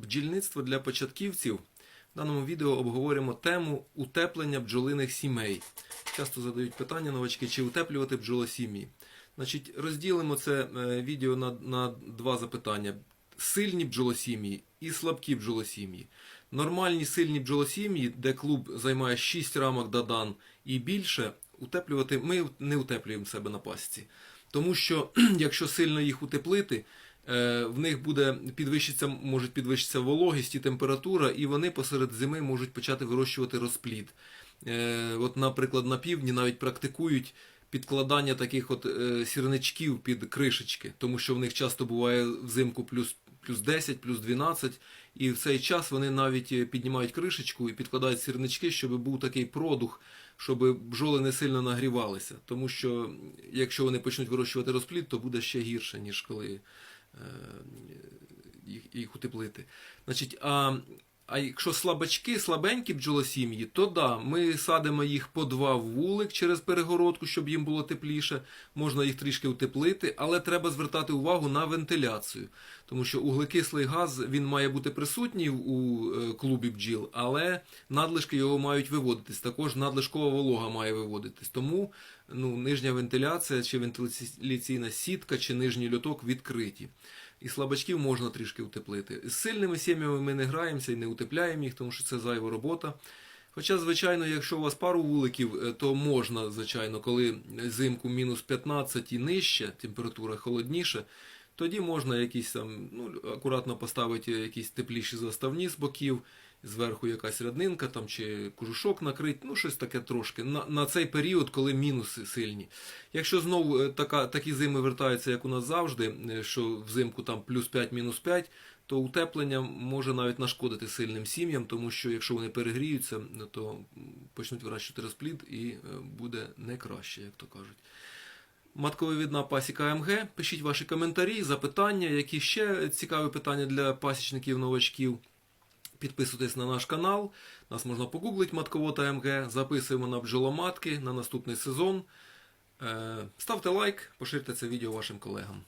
Бджільництво для початківців. В даному відео обговоримо тему утеплення бджолиних сімей. Часто задають питання новачки, чи утеплювати бджолосім'ї. Значить, розділимо це е, відео на, на два запитання: сильні бджолосім'ї і слабкі бджолосім'ї. Нормальні сильні бджолосім'ї, де клуб займає 6 рамок дадан і більше, утеплювати ми не утеплюємо себе на пасіці. Тому що якщо сильно їх утеплити, в них буде підвищиться, можуть підвищитися вологість і температура, і вони посеред зими можуть почати вирощувати розплід. Е, От, наприклад, на півдні навіть практикують підкладання таких от е, сірничків під кришечки, тому що в них часто буває взимку плюс, плюс 10, плюс 12, і в цей час вони навіть е, піднімають кришечку і підкладають сірнички, щоб був такий продух, щоб бджоли не сильно нагрівалися. Тому що якщо вони почнуть вирощувати розплід, то буде ще гірше, ніж коли е, їх, їх утеплити. Значить, а, а якщо слабачки, слабенькі бджолосім'ї, то да, ми садимо їх по два вулик через перегородку, щоб їм було тепліше. Можна їх трішки утеплити, але треба звертати увагу на вентиляцію. Тому що углекислий газ він має бути присутній у е, клубі бджіл, але надлишки його мають виводитись. Також надлишкова волога має виводитись. Тому ну, нижня вентиляція чи вентиляційна сітка чи нижній льоток відкриті. І слабачків можна трішки утеплити. З сильними сім'ями ми не граємося і не утепляємо їх, тому що це зайва робота. Хоча, звичайно, якщо у вас пару вуликів, е, то можна, звичайно, коли зимку мінус 15 і нижче, температура холодніше, тоді можна якісь там, ну, акуратно поставити якісь тепліші заставні з боків, зверху якась ряднинка там, чи кожушок накрити, ну щось таке трошки, на, на цей період, коли мінуси сильні. Якщо знову е, така, такі зими вертаються, як у нас завжди, е, що взимку там плюс 5, мінус 5, то утеплення може навіть нашкодити сильним сім'ям, тому що якщо вони перегріються, то почнуть вирощувати розплід і е, буде не краще, як то кажуть. Матковивідна пасіка МГ. Пишіть ваші коментарі, запитання, які ще цікаві питання для пасічників новачків. Підписуйтесь на наш канал. Нас можна погуглити матковота МГ. Записуємо на бджоломатки на наступний сезон. Е, Ставте лайк, поширте це відео вашим колегам.